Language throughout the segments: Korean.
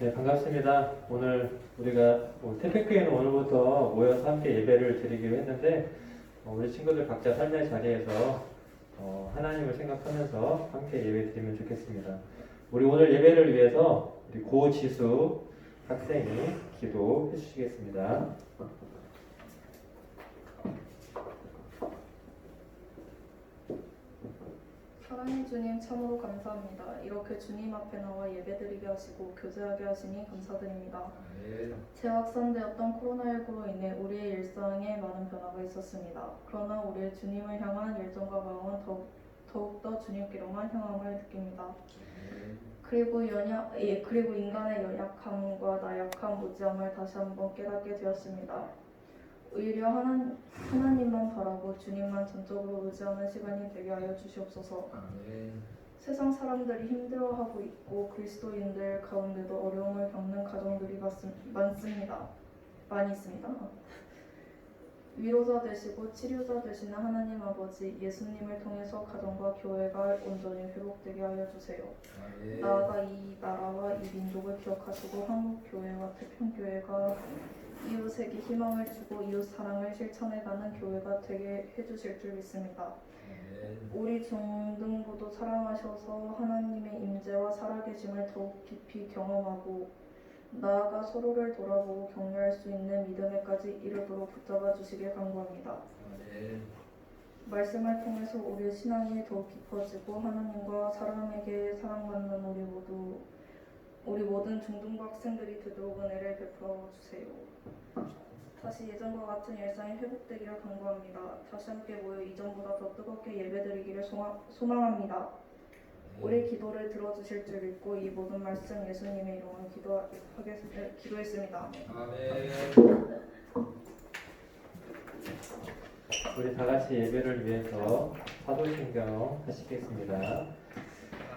네, 반갑습니다. 오늘 우리가 뭐 태백교회는 오늘부터 모여서 함께 예배를 드리기로 했는데 어, 우리 친구들 각자 삶의 자리에서 어, 하나님을 생각하면서 함께 예배 드리면 좋겠습니다. 우리 오늘 예배를 위해서 우리 고지수 학생이 기도해 주시겠습니다. 사랑의 주님 참으로 감사합니다. 이렇게 주님 앞에 나와 예배드리게 하시고 교제하게 하시니 감사드립니다. 재확산되었던 코로나19로 인해 우리의 일상에 많은 변화가 있었습니다. 그러나 우리의 주님을 향한 열정과 마음은 더욱, 더욱더 주님께로만 향함을 느낍니다. 그리고 연약, 예, 그리고 인간의 연약함과 나약함, 무지함을 다시 한번 깨닫게 되었습니다. 오히려 하나, 하나님만 바라고 주님만 전적으로 의지하는 시간이 되게 하여 주시옵소서. 세상 사람들이 힘들어하고 있고 그리스도인들 가운데도 어려움을 겪는 가정들이 많습- 많습니다. 많이 있습니다. 위로자 되시고 치료자 되시는 하나님 아버지 예수님을 통해서 가정과 교회가 온전히 회복되게 하여 주세요. 나아가 이 나라와 이 민족을 기억하시고 한국 교회와 태평 교회가 이웃에게 희망을 주고 이웃 사랑을 실천해가는 교회가 되게 해주실 줄 믿습니다. 우리 중등부도 사랑하셔서 하나님의 임재와 살아계심을 더욱 깊이 경험하고 나아가 서로를 돌아보고 격려할 수 있는 믿음에까지 이르도록 붙잡아 주시길 간구합니다. 말씀을 통해서 우리의 신앙이 더욱 깊어지고 하나님과 사람에게 사랑받는 우리 모두 우리 모든 중등부 학생들이 되도록 은혜를 베풀어 주세요. 다시 예전과 같은 일상이 회복되기를 간구합니다. 다시 함께 모여 이전보다 더 뜨겁게 예배드리기를 소망, 소망합니다. 우리 기도를 들어주실 줄 믿고 이 모든 말씀 예수님의 이름으로 기도하겠, 기도했습니다. 우리 다 같이 예배를 위해서 사도신경 하시겠습니다.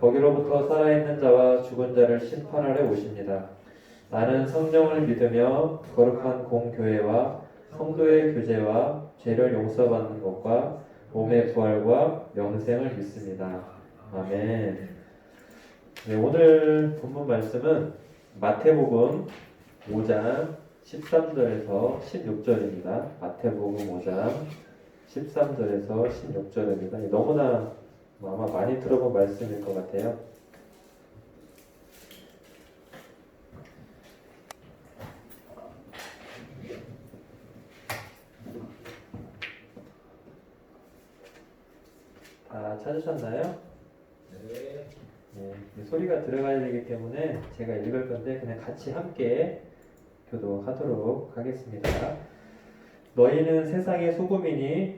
거기로부터 살아있는 자와 죽은 자를 심판하러 오십니다. 나는 성령을 믿으며 거룩한 공교회와 성도의 교제와 죄를 용서받는 것과 몸의 부활과 영생을 믿습니다. 아멘. 네, 오늘 본문 말씀은 마태복음 5장 13절에서 16절입니다. 마태복음 5장 13절에서 16절입니다. 너무나 아마 많이 들어본 말씀일 것 같아요. 다 찾으셨나요? 네, 이 소리가 들어가야 되기 때문에 제가 읽을 건데 그냥 같이 함께 교도하도록 하겠습니다. 너희는 세상의 소금이니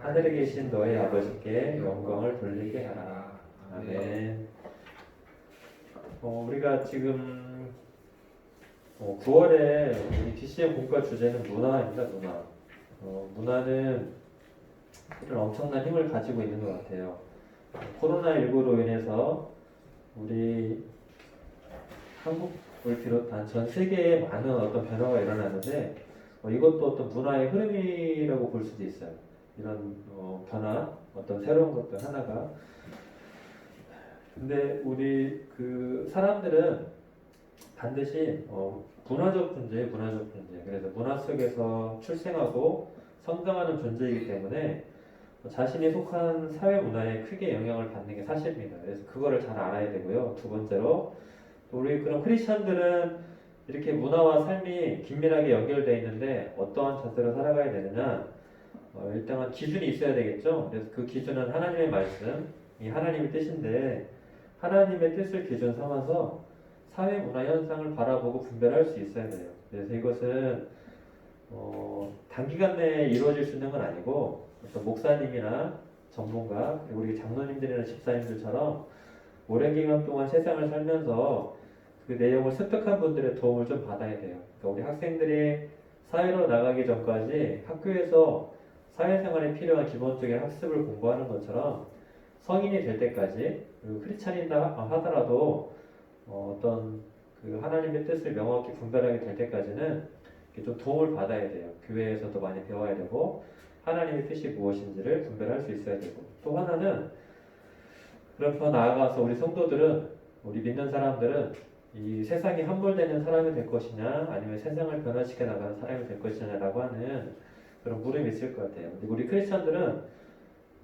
하늘에 계신 너희 아버지께 영광을 돌리게 하라. 아멘. 어, 우리가 지금 어, 9월에 우리 DCM 공과 주제는 문화입니다. 문화. 어, 문화는 이런 엄청난 힘을 가지고 있는 것 같아요. 코로나19로 인해서 우리 한국을 비롯한 전 세계에 많은 어떤 변화가 일어나는데 어, 이것도 어떤 문화의 흐름이라고 볼 수도 있어요. 이런 어, 변화, 어떤 새로운 것들 하나가. 근데 우리 그 사람들은 반드시 어, 문화적 존재, 문화적 존재. 그래서 문화 속에서 출생하고 성장하는 존재이기 때문에 자신이 속한 사회 문화에 크게 영향을 받는 게 사실입니다. 그래서 그거를 잘 알아야 되고요. 두 번째로 우리 그런 크리스천들은 이렇게 문화와 삶이 긴밀하게 연결되어 있는데 어떠한 자세로 살아가야 되느냐? 어, 일단은 기준이 있어야 되겠죠. 그래서 그 기준은 하나님의 말씀, 이 하나님의 뜻인데 하나님의 뜻을 기준 삼아서 사회 문화 현상을 바라보고 분별할 수 있어야 돼요. 그래서 이것은 어, 단기간 내에 이루어질 수 있는 건 아니고 어떤 목사님이나 전문가 그리고 우리 장로님들이나 집사님들처럼 오랜 기간 동안 세상을 살면서 그 내용을 습득한 분들의 도움을 좀 받아야 돼요. 그러니까 우리 학생들이 사회로 나가기 전까지 학교에서 사회생활에 필요한 기본적인 학습을 공부하는 것처럼 성인이 될 때까지 그리고 크리스찬이다 하더라도 어, 어떤 그 하나님의 뜻을 명확히 분별하게 될 때까지는 좀 도움을 받아야 돼요. 교회에서도 많이 배워야 되고 하나님의 뜻이 무엇인지를 분별할 수 있어야 되고 또 하나는 그럼 더 나아가서 우리 성도들은 우리 믿는 사람들은 이 세상에 함몰되는 사람이 될 것이냐 아니면 세상을 변화시켜 나가는 사람이 될 것이냐라고 하는 그런 물음이 있을 것 같아요. 근데 우리 크리스천들은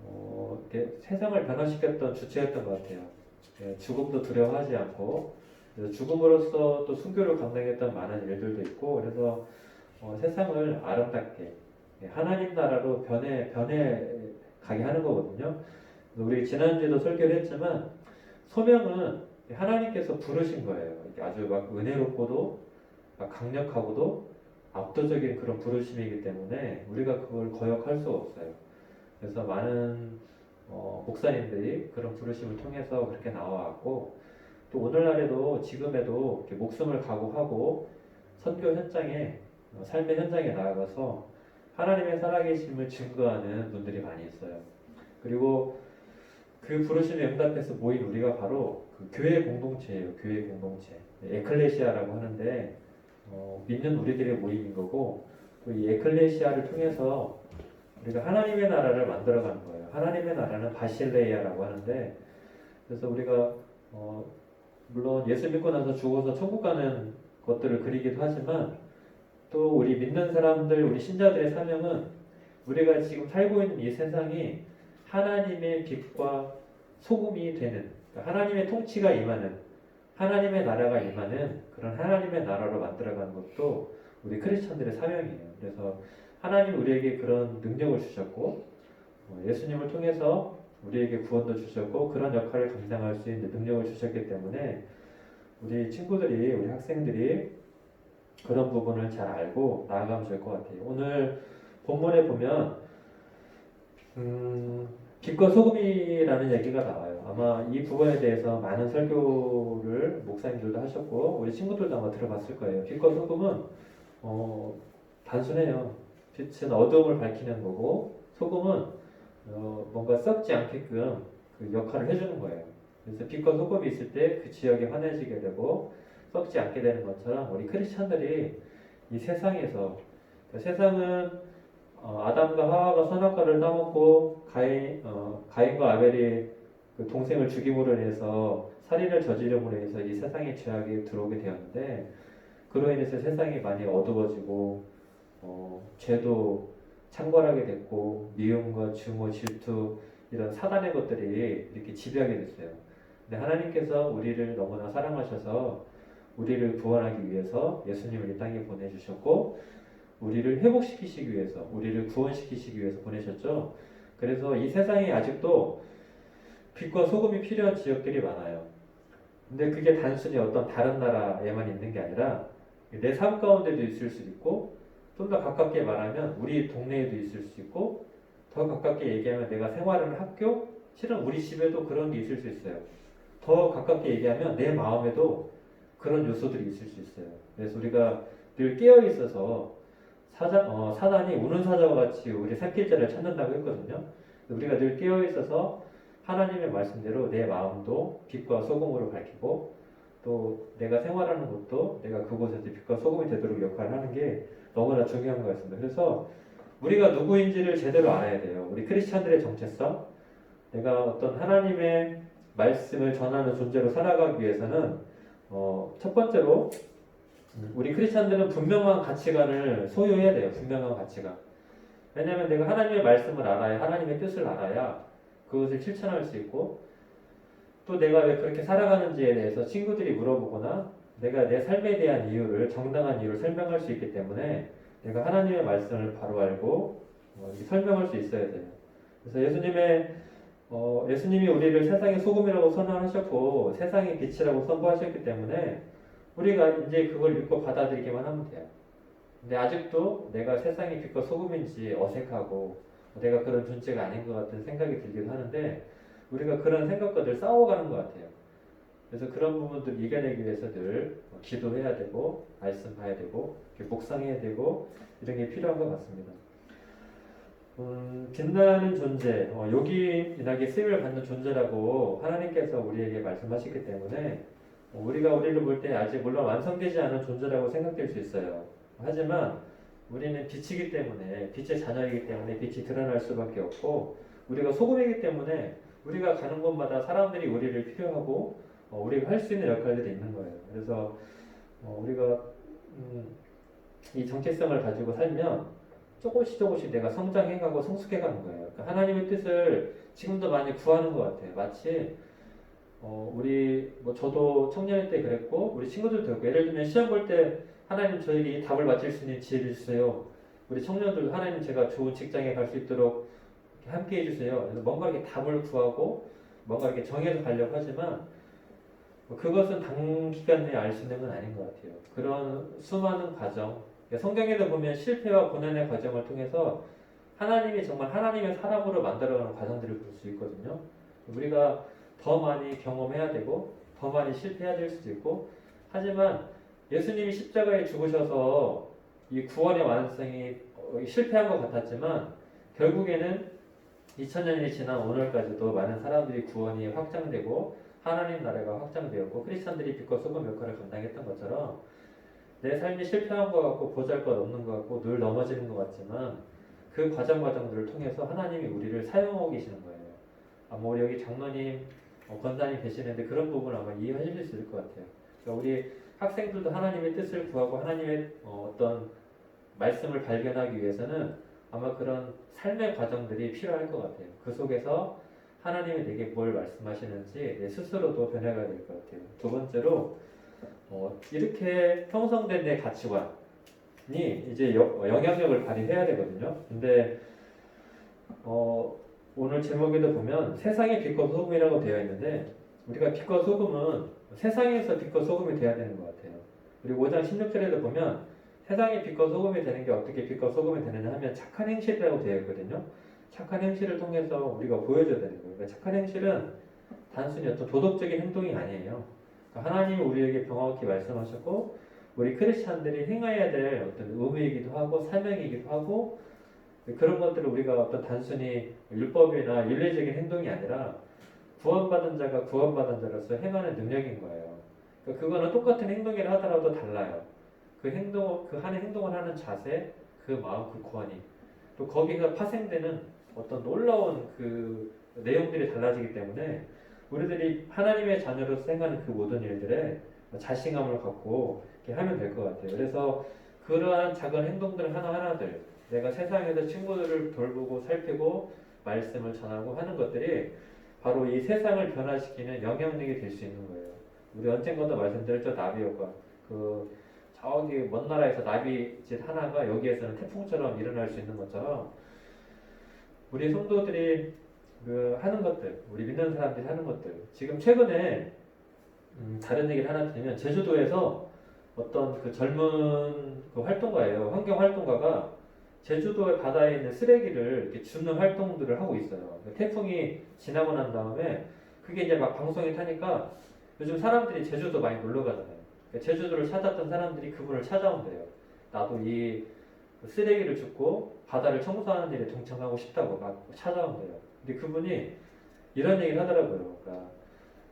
어, 세상을 변화시켰던 주체였던 것 같아요. 예, 죽음도 두려워하지 않고 죽음으로써 또 순교를 감당했던 많은 일들도 있고 그래서 어, 세상을 아름답게 예, 하나님 나라로 변해 변해 가게 하는 거거든요. 우리 지난주에도 설교를 했지만 소명은 하나님께서 부르신 거예요. 아주 막 은혜롭고도 막 강력하고도 압도적인 그런 부르심이기 때문에 우리가 그걸 거역할 수가 없어요. 그래서 많은 어, 목사님들이 그런 부르심을 통해서 그렇게 나와왔고 또 오늘날에도 지금에도 목숨을 각오하고 선교 현장에 어, 삶의 현장에 나아가서 하나님의 살아계심을 증거하는 분들이 많이 있어요. 그리고 그 부르심에 응답해서 모인 우리가 바로 그 교회 공동체예요. 교회 공동체. 에클레시아라고 하는데 어, 믿는 우리들의 모임인 거고 또 이 에클레시아를 통해서 우리가 하나님의 나라를 만들어가는 거예요. 하나님의 나라는 바실레이아라고 하는데 그래서 우리가 어, 물론 예수 믿고 나서 죽어서 천국 가는 것들을 그리기도 하지만 또 우리 믿는 사람들, 우리 신자들의 사명은 우리가 지금 살고 있는 이 세상이 하나님의 빛과 소금이 되는 그러니까 하나님의 통치가 임하는 하나님의 나라가 임하는 그런 하나님의 나라로 만들어가는 것도 우리 크리스천들의 사명이에요. 그래서 하나님 우리에게 그런 능력을 주셨고 어, 예수님을 통해서 우리에게 구원도 주셨고 그런 역할을 감당할 수 있는 능력을 주셨기 때문에 우리 친구들이 우리 학생들이 그런 부분을 잘 알고 나아가면 좋을 것 같아요. 오늘 본문에 보면 음, 빛과 소금이라는 얘기가 나와요. 아마 이 부분에 대해서 많은 설교를 목사님들도 하셨고 우리 친구들도 아마 들어봤을 거예요. 빛과 소금은 어, 단순해요. 빛은 어두움을 밝히는 거고 소금은 어, 뭔가 썩지 않게끔 그 역할을 해주는 거예요. 그래서 빛과 소금이 있을 때 그 지역이 환해지게 되고 썩지 않게 되는 것처럼 우리 크리스천들이 이 세상에서 그 세상은 어, 아담과 하와가 선악과를 따먹고 가인, 어, 가인과 아벨이 그 동생을 죽임으로 인해서 살인을 저지름으로 인해서 이 세상에 죄악이 들어오게 되었는데 그로 인해서 세상이 많이 어두워지고 어, 죄도 창궐하게 됐고 미움과 증오, 질투 이런 사단의 것들이 이렇게 지배하게 됐어요. 근데 하나님께서 우리를 너무나 사랑하셔서 우리를 구원하기 위해서 예수님을 이 땅에 보내주셨고 우리를 회복시키시기 위해서 우리를 구원시키시기 위해서 보내셨죠. 그래서 이 세상에 아직도 빛과 소금이 필요한 지역들이 많아요. 근데 그게 단순히 어떤 다른 나라에만 있는 게 아니라 내 삶 가운데도 있을 수 있고 좀 더 가깝게 말하면 우리 동네에도 있을 수 있고 더 가깝게 얘기하면 내가 생활하는 학교 실은 우리 집에도 그런 게 있을 수 있어요. 더 가깝게 얘기하면 내 마음에도 그런 요소들이 있을 수 있어요. 그래서 우리가 늘 깨어 있어서 사자, 어, 사단이 우는 사자와 같이 우리 살길자를 찾는다고 했거든요. 우리가 늘 깨어 있어서 하나님의 말씀대로 내 마음도 빛과 소금으로 밝히고 또 내가 생활하는 곳도 내가 그곳에서 빛과 소금이 되도록 역할을 하는 게 너무나 중요한 것 같습니다. 그래서 우리가 누구인지를 제대로 알아야 돼요. 우리 크리스찬들의 정체성, 내가 어떤 하나님의 말씀을 전하는 존재로 살아가기 위해서는 어, 첫 번째로 음, 우리 크리스찬들은 분명한 가치관을 소유해야 돼요. 분명한 가치관. 왜냐하면 내가 하나님의 말씀을 알아야 하나님의 뜻을 알아야 그것을 실천할 수 있고 또 내가 왜 그렇게 살아가는지에 대해서 친구들이 물어보거나 내가 내 삶에 대한 이유를 정당한 이유를 설명할 수 있기 때문에 내가 하나님의 말씀을 바로 알고 어, 설명할 수 있어야 돼요. 그래서 예수님의 어, 예수님이 우리를 세상의 소금이라고 선언하셨고 세상의 빛이라고 선포하셨기 때문에 우리가 이제 그걸 믿고 받아들이기만 하면 돼요. 근데 아직도 내가 세상의 빛과 소금인지 어색하고 내가 그런 존재가 아닌 것 같은 생각이 들기도 하는데 우리가 그런 생각과 늘 싸워가는 것 같아요. 그래서 그런 부분들 이겨내기 위해서 늘 기도해야 되고 말씀 봐야 되고 묵상해야 되고 이런 게 필요한 것 같습니다. 음, 빛나는 존재, 어, 요기인하게 쓰임을 받는 존재라고 하나님께서 우리에게 말씀하시기 때문에 어, 우리가 우리를 볼 때 아직 물론 완성되지 않은 존재라고 생각될 수 있어요. 하지만 우리는 빛이기 때문에 빛의 자녀이기 때문에 빛이 드러날 수밖에 없고 우리가 소금이기 때문에 우리가 가는 곳마다 사람들이 우리를 필요하고 어, 우리가 할 수 있는 역할들이 있는 거예요. 그래서 어, 우리가 음, 이 정체성을 가지고 살면 조금씩 조금씩 내가 성장해가고 성숙해가는 거예요. 그러니까 하나님의 뜻을 지금도 많이 구하는 것 같아요. 마치 어, 우리 뭐 저도 청년일 때 그랬고 우리 친구들도 그랬고 예를 들면 시험 볼때 하나님 저에게 이 답을 맞힐 수 있는 지혜를 주세요. 우리 청년들 하나님 제가 좋은 직장에 갈 수 있도록 함께 해주세요. 그래서 뭔가 이렇게 답을 구하고 뭔가 이렇게 정해서 가려고 하지만 뭐 그것은 단기간 내에 알 수 있는 건 아닌 것 같아요. 그런 수많은 과정, 그러니까 성경에도 보면 실패와 고난의 과정을 통해서 하나님이 정말 하나님의 사람으로 만들어가는 과정들을 볼 수 있거든요. 우리가 더 많이 경험해야 되고 더 많이 실패해야 될 수도 있고 하지만 예수님이 십자가에 죽으셔서 이 구원의 완성이 어, 실패한 것 같았지만 결국에는 2000년이 지난 오늘까지도 많은 사람들이 구원이 확장되고 하나님 나라가 확장되었고 크리스천들이 빛과 소금 역할을 감당했던 것처럼 내 삶이 실패한 것 같고 보잘것 없는 것 같고 늘 넘어지는 것 같지만 그 과정 과정들을 통해서 하나님이 우리를 사용하고 계시는 거예요. 아마 우리 여기 장로님, 어, 권사님 계시는데 그런 부분 아마 이해하실 수 있을 것 같아요. 그러니까 우리 학생들도 하나님의 뜻을 구하고 하나님의 어, 어떤 말씀을 발견하기 위해서는 아마 그런 삶의 과정들이 필요할 것 같아요. 그 속에서 하나님이 내게 뭘 말씀하시는지 내 스스로도 변해가야 될것 같아요. 두 번째로 어, 이렇게 형성된 내 가치관이 이제 여- 어, 영향력을 발휘해야 되거든요. 근데 어, 오늘 제목에도 보면 세상의 빛과 소금이라고 되어 있는데 우리가 빛과 소금은 세상에서 빛과 소금이 돼야 되는 것 같아요. 그리고 5장 16절에도 보면 세상의 빛과 소금이 되는 게 어떻게 빛과 소금이 되느냐 하면 착한 행실이라고 되어 있거든요. 착한 행실을 통해서 우리가 보여줘야 되는 거예요. 그러니까 착한 행실은 단순히 어떤 도덕적인 행동이 아니에요. 그러니까 하나님이 우리에게 명확히 말씀하셨고 우리 크리스찬들이 행해야 될 어떤 의무이기도 하고 사명이기도 하고 그런 것들을 우리가 어떤 단순히 율법이나 윤리적인 행동이 아니라 구원받은 자가 구원받은 자로서 행하는 능력인 거예요. 그러니까 그거는 똑같은 행동이라 하더라도 달라요. 그 행동, 그 하는 행동을 하는 자세, 그 마음, 그 구원이 또 거기서 파생되는 어떤 놀라운 그 내용들이 달라지기 때문에 우리들이 하나님의 자녀로서 행하는 그 모든 일들에 자신감을 갖고 이렇게 하면 될 것 같아요. 그래서 그러한 작은 행동들 하나하나들 내가 세상에서 친구들을 돌보고 살피고 말씀을 전하고 하는 것들이 바로 이 세상을 변화시키는 영향력이 될 수 있는 거예요. 우리 언젠가도 말씀드렸죠 나비 효과. 그 저기 먼 나라에서 나비짓 하나가 여기에서는 태풍처럼 일어날 수 있는 것처럼 우리 성도들이 그 하는 것들, 우리 믿는 사람들이 하는 것들. 지금 최근에 음, 다른 얘기를 하나 드리면 제주도에서 어떤 그 젊은 그 활동가예요. 환경 활동가가 제주도의 바다에 있는 쓰레기를 이렇게 줍는 활동들을 하고 있어요. 그 태풍이 지나고 난 다음에 그게 이제 막 방송이 타니까 요즘 사람들이 제주도 많이 놀러 가잖아요. 그러니까 제주도를 찾았던 사람들이 그분을 찾아온대요. 나도 이 쓰레기를 줍고 바다를 청소하는 일에 동참하고 싶다고 막 찾아온대요. 근데 그분이 이런 얘기를 하더라고요. 그러니까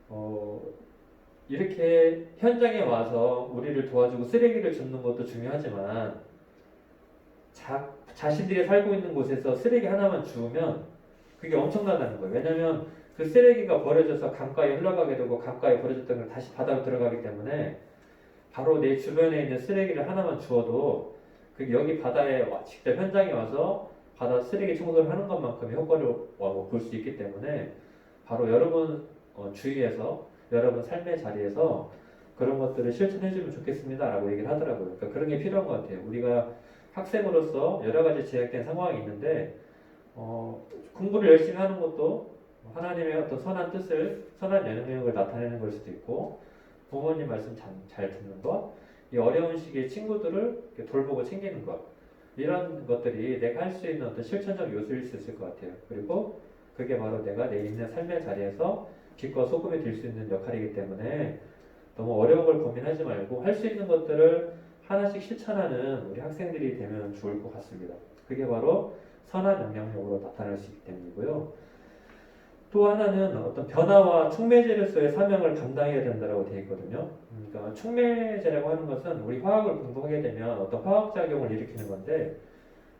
어, 이렇게 현장에 와서 우리를 도와주고 쓰레기를 줍는 것도 중요하지만 자, 자신들이 살고 있는 곳에서 쓰레기 하나만 주우면 그게 엄청나다는 거예요. 왜냐하면 그 쓰레기가 버려져서 강가에 흘러가게 되고 강가에 버려졌던 걸 다시 바다로 들어가기 때문에 바로 내 주변에 있는 쓰레기를 하나만 주워도 그 여기 바다에 와- 직접 현장에 와서 바다 쓰레기 청소를 하는 것만큼의 효과를 볼 수 있기 때문에 바로 여러분 어, 주위에서 여러분 삶의 자리에서 그런 것들을 실천해주면 좋겠습니다라고 얘기를 하더라고요. 그러니까 그런 게 필요한 것 같아요. 우리가 학생으로서 여러 가지 제약된 상황이 있는데 어, 공부를 열심히 하는 것도 하나님의 어떤 선한 뜻을 선한 영향력을 나타내는 걸 수도 있고 부모님 말씀 잘, 잘 듣는 것, 이 어려운 시기에 친구들을 돌보고 챙기는 것 이런 것들이 내가 할 수 있는 어떤 실천적 요소일 수 있을 것 같아요. 그리고 그게 바로 내가 내 있는 삶의 자리에서 빛과 소금이 될 수 있는 역할이기 때문에 너무 어려운 걸 고민하지 말고 할 수 있는 것들을 하나씩 실천하는 우리 학생들이 되면 좋을 것 같습니다. 그게 바로 선한 영향력으로 나타날 수 있기 때문이고요. 또 하나는 어떤 변화와 촉매제로서의 사명을 감당해야 된다고 되어 있거든요. 그러니까 촉매제라고 하는 것은 우리 화학을 공부하게 되면 어떤 화학 작용을 일으키는 건데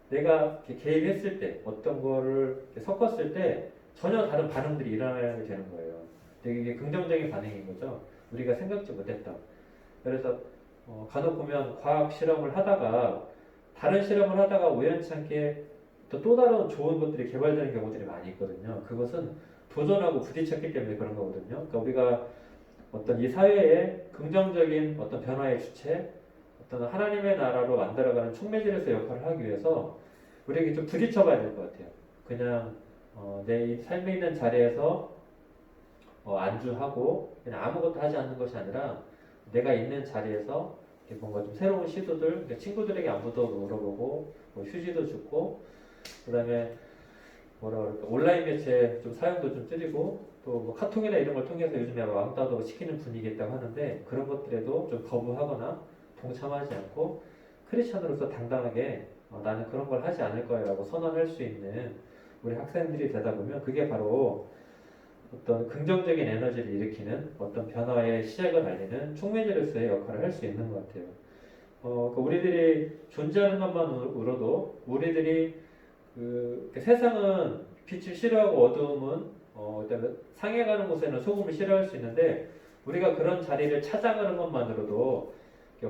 내가 개입했을 때 어떤 거를 섞었을 때 전혀 다른 반응들이 일어나게 되는 거예요. 되게 긍정적인 반응인 거죠. 우리가 생각지 못했던. 그래서 어, 간혹 보면 과학 실험을 하다가 다른 실험을 하다가 우연치 않게 또, 또 다른 좋은 것들이 개발되는 경우들이 많이 있거든요. 그것은 도전하고 부딪혔기 때문에 그런 거거든요. 그러니까 우리가 어떤 이 사회에 긍정적인 어떤 변화의 주체, 어떤 하나님의 나라로 만들어가는 촉매질에서 역할을 하기 위해서 우리에게 좀 부딪혀봐야 될 것 같아요. 그냥 어, 내 삶에 있는 자리에서 어, 안주하고 그냥 아무것도 하지 않는 것이 아니라 내가 있는 자리에서 뭔가 좀 새로운 시도들, 그러니까 친구들에게 안부도 물어보고 뭐 휴지도 주고 그다음에 뭐라 그럴까 온라인 매체 좀 사용도 좀 줄이고 또 뭐 카톡이나 이런 걸 통해서 요즘에 왕따도 시키는 분위기 있다고 하는데 그런 것들에도 좀 거부하거나 동참하지 않고 크리스천으로서 당당하게 어, 나는 그런 걸 하지 않을 거야라고 선언할 수 있는 우리 학생들이 되다 보면 그게 바로 어떤 긍정적인 에너지를 일으키는 어떤 변화의 시작을 알리는 촉매제로서의 역할을 할 수 있는 것 같아요. 어, 그 우리들이 존재하는 것만으로도 우리들이 그 세상은 빛을 싫어하고 어두움은 어, 그다음에 상해가는 곳에는 소금을 싫어할 수 있는데 우리가 그런 자리를 찾아가는 것만으로도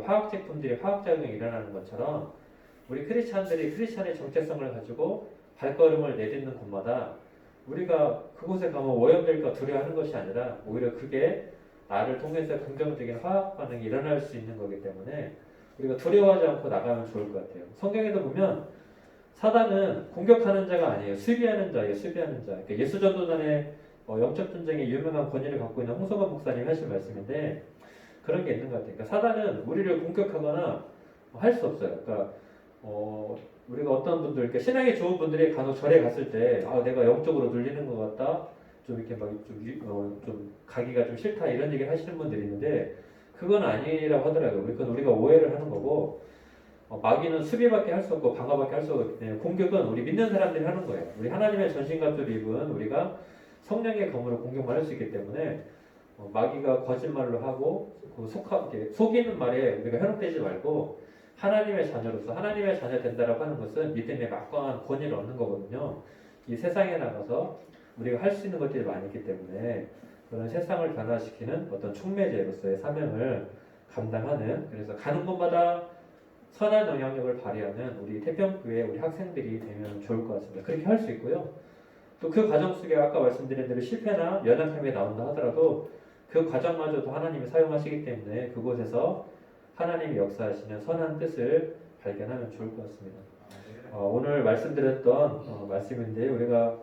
화학 제품들이 화학 작용이 일어나는 것처럼 우리 크리스찬들이 크리스찬의 정체성을 가지고 발걸음을 내딛는 곳마다 우리가 그곳에 가면 오염될까 두려워하는 것이 아니라 오히려 그게 나를 통해서 긍정적인 화학 반응이 일어날 수 있는 거기 때문에 우리가 두려워하지 않고 나가면 좋을 것 같아요. 성경에도 보면 사단은 공격하는 자가 아니에요. 수비하는 자예요. 수비하는 자. 그러니까 예수 전도단의 어, 영적 전쟁에 유명한 권위를 갖고 있는 홍성원 목사님이 하신 말씀인데 그런 게 있는 것 같아요. 그러니까 사단은 우리를 공격하거나 할 수 없어요. 그러니까 어, 우리가 어떤 분들, 그러니까 신앙이 좋은 분들이 간혹 절에 갔을 때, 아, 내가 영적으로 눌리는 것 같다. 좀 이렇게 막 좀, 어, 좀 가기가 좀 싫다. 이런 얘기를 하시는 분들이 있는데, 그건 아니라고 하더라고요. 그건 우리가 오해를 하는 거고, 어, 마귀는 수비밖에 할 수 없고, 방어밖에 할 수 없기 때문에, 공격은 우리 믿는 사람들이 하는 거예요. 우리 하나님의 전신갑주를 입은 우리가 성령의 검으로 공격만 할 수 있기 때문에, 어, 마귀가 거짓말로 하고, 그 속하, 이렇게 속이는 말에 우리가 현혹되지 말고, 하나님의 자녀로서 하나님의 자녀 된다라고 하는 것은 믿음의 막강한 권위를 얻는 거거든요. 이 세상에 나가서 우리가 할 수 있는 것들이 많이 있기 때문에 그런 세상을 변화시키는 어떤 촉매제로서의 사명을 감당하는 그래서 가는 곳마다 선한 영향력을 발휘하는 우리 태평교회 우리 학생들이 되면 좋을 것 같습니다. 그렇게 할 수 있고요. 또 그 과정 속에 아까 말씀드린 대로 실패나 연약함이 나온다 하더라도 그 과정마저도 하나님이 사용하시기 때문에 그곳에서 하나님이 역사하시는 선한 뜻을 발견하면 좋을 것 같습니다. 어, 오늘 말씀드렸던 어, 말씀인데 우리가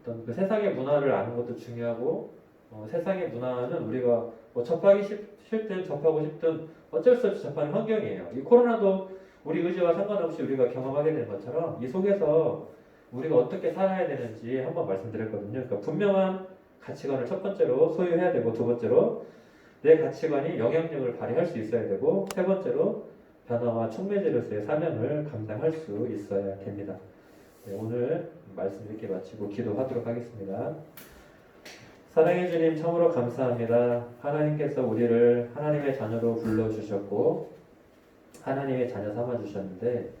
어떤 그 세상의 문화를 아는 것도 중요하고 어, 세상의 문화는 우리가 뭐 접하기 싫, 싫든 접하고 싶든 어쩔 수 없이 접하는 환경이에요. 이 코로나도 우리 의지와 상관없이 우리가 경험하게 된 것처럼 이 속에서 우리가 어떻게 살아야 되는지 한번 말씀드렸거든요. 그러니까 분명한 가치관을 첫 번째로 소유해야 되고 두 번째로 내 가치관이 영향력을 발휘할 수 있어야 되고 세 번째로 변화와 촉매제로서의 사명을 감당할 수 있어야 됩니다. 네, 오늘 말씀 이렇게 마치고 기도하도록 하겠습니다. 사랑해 주님 참으로 감사합니다. 하나님께서 우리를 하나님의 자녀로 불러 주셨고 하나님의 자녀 삼아 주셨는데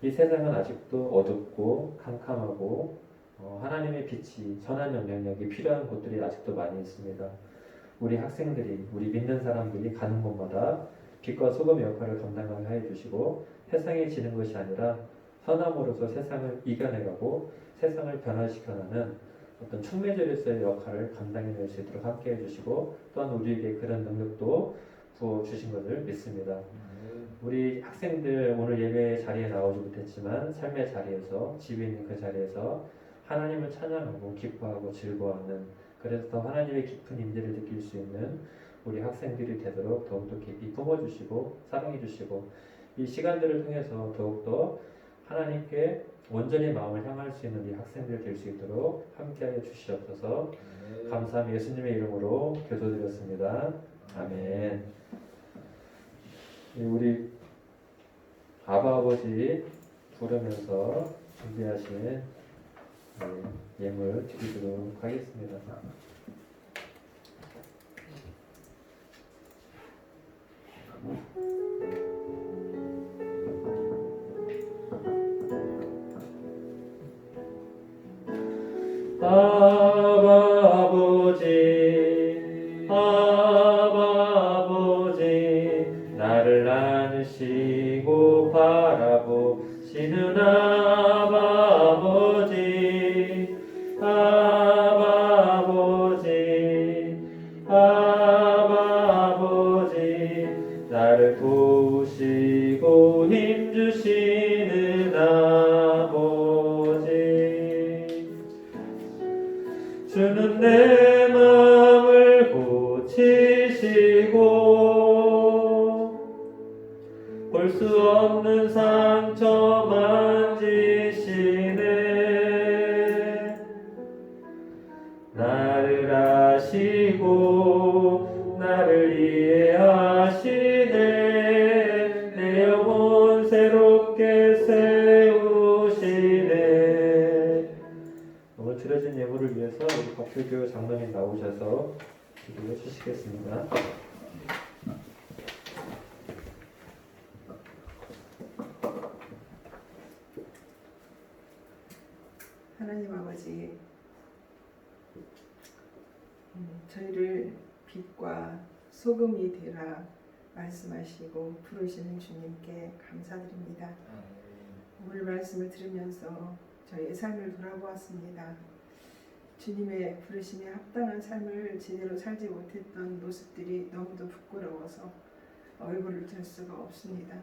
이 세상은 아직도 어둡고 캄캄하고 어, 하나님의 빛이 선한 영향력이 필요한 곳들이 아직도 많이 있습니다. 우리 학생들이 우리 믿는 사람들이 가는 곳마다 빛과 소금의 역할을 감당하게 해 주시고 세상에 지는 것이 아니라 선함으로서 세상을 이겨내가고 세상을 변화시켜나는 어떤 촉매제로서의 역할을 감당해낼 수 있도록 함께 해주시고 또한 우리에게 그런 능력도 부어 주신 것을 믿습니다. 우리 학생들 오늘 예배 자리에 나오지 못했지만 삶의 자리에서 집에 있는 그 자리에서 하나님을 찬양하고 기뻐하고 즐거워하는 그래서 더 하나님의 깊은 임재를 느낄 수 있는 우리 학생들이 되도록 더욱더 깊이 품어주시고 사랑해주시고 이 시간들을 통해서 더욱더 하나님께 온전히 마음을 향할 수 있는 이 학생들 될 수 있도록 함께하여 주시옵소서 감사함 예수님의 이름으로 기도드렸습니다. 아멘. 네, 우리 아바 아버지 부르면서 준비하신 네, 예물 드리도록 하겠습니다. 주는 내 저희를 빛과 소금이 되라 말씀하시고 부르시는 주님께 감사드립니다. 오늘 말씀을 들으면서 저희의 삶을 돌아보았습니다. 주님의 부르심에 합당한 삶을 제대로 살지 못했던 모습들이 너무도 부끄러워서 얼굴을 들 수가 없습니다.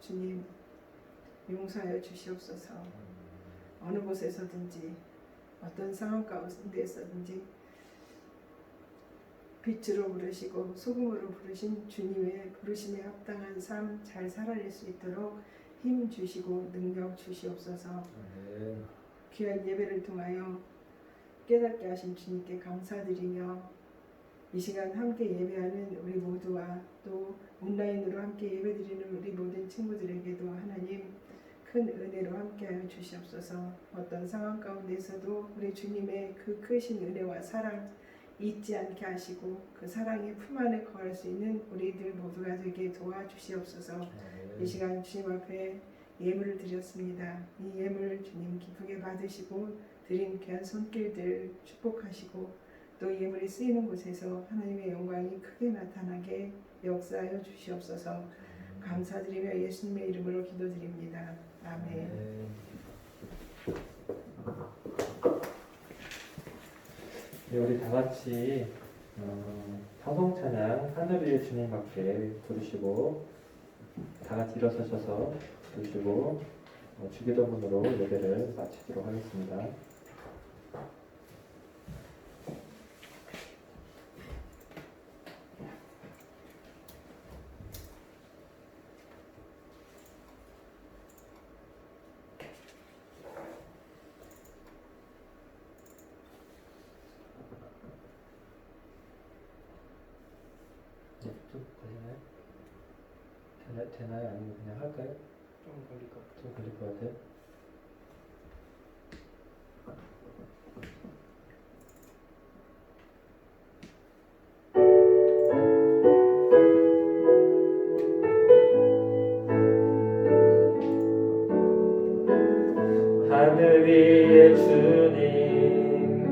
주님, 용서하여 주시옵소서. 어느 곳에서든지 어떤 상황 가운데서든지 빛으로 부르시고 소금으로 부르신 주님의 부르심에 합당한 삶 잘 살아낼 수 있도록 힘 주시고 능력 주시옵소서. 귀한 예배를 통하여 깨닫게 하신 주님께 감사드리며 이 시간 함께 예배하는 우리 모두와 또 온라인으로 함께 예배드리는 우리 모든 친구들에게도 하나님 큰 은혜로 함께하여 주시옵소서. 어떤 상황 가운데서도 우리 주님의 그 크신 은혜와 사랑 잊지 않게 하시고 그 사랑의 품 안에 거할 수 있는 우리들 모두가 되게 도와주시옵소서. 이 시간 주님 앞에 예물을 드렸습니다. 이 예물 주님 기쁘게 받으시고 드린 귀한 손길들 축복하시고 또 예물이 쓰이는 곳에서 하나님의 영광이 크게 나타나게 역사하여 주시옵소서. 감사드리며 예수님의 이름으로 기도드립니다. 아멘. 네, 우리 다 같이 어, 화성 찬양 하늘 위의 주님 앞에 부르시고 다 같이 일어서셔서 부르시고 어, 주기도문으로 예배를 마치도록 하겠습니다.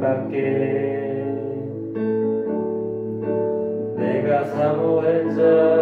주님밖에 내가 사모할 자